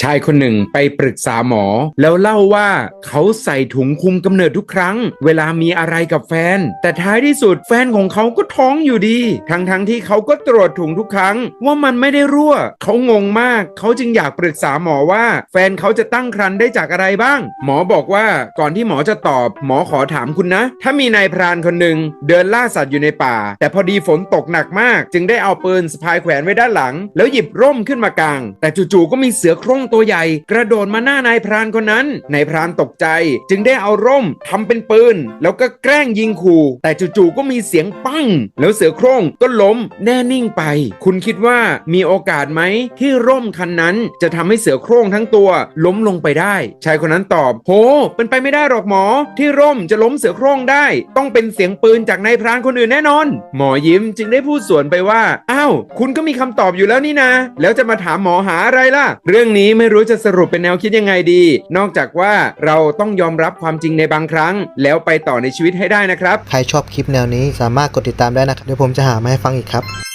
ชายคนหนึ่งไปปรึกษาหมอ แล้วเล่าว่าเขาใส่ถุงคุมกำเนิดทุกครั้ง เวลามีอะไรกับแฟน แต่ท้ายที่สุดแฟนของเขาก็ท้องอยู่ดี ทั้งๆทที่เขาก็ตรวจถุงทุกครั้ง ว่ามันไม่ได้รั่ว เขางงมาก เขาจึงอยากปรึกษาหมอว่า แฟนเขาจะตั้งครรภ์ได้จากอะไรบ้าง หมอบอกว่าก่อนที่หมอจะตอบ หมอขอถามคุณนะ ถ้ามีนายพรานคนหนึ่งเดินล่าสัตว์อยู่ในป่า แต่พอดีฝนตกหนักมาก จึงได้เอาปืนสะพายแขวนไว้ด้านหลัง แล้วหยิบร่มขึ้นมากาง แต่จู่ๆก็มีเสือโคร่งตัวใหญ่ กระโดดมาหน้านายพรานคนนั้น นายพรานตกใจ จึงได้เอาร่มทำเป็นปืน แล้วก็แกล้งยิงขู่แต่จู่ๆก็มีเสียงปั้ง แล้วเสือโคร่งก็ล้มแน่นิ่งไป คุณคิดว่ามีโอกาสไหมที่ร่มคันนั้นจะทำให้เสือโคร่งทั้งตัวล้มลงไปได้ ชายคนนั้นตอบโหเป็นไปไม่ได้หรอกหมอ ที่ร่มจะล้มเสือโคร่งได้ ต้องเป็นเสียงปืนจากนายพรานคนอื่นแน่นอน หมอยิ้มจึงได้พูดสวนไปว่าอ้าวคุณก็มีคำตอบอยู่แล้วนี่นะ แล้วจะมาถามหมอหาอะไรล่ะ เรื่องนี้ไม่รู้จะสรุปเป็นแนวคิดยังไงดี นอกจากว่าเราต้องยอมรับความจริงในบางครั้ง แล้วไปต่อในชีวิตให้ได้นะครับ ใครชอบคลิปแนวนี้สามารถกดติดตามได้นะครับ เดี๋ยวผมจะหามาให้ฟังอีกครับ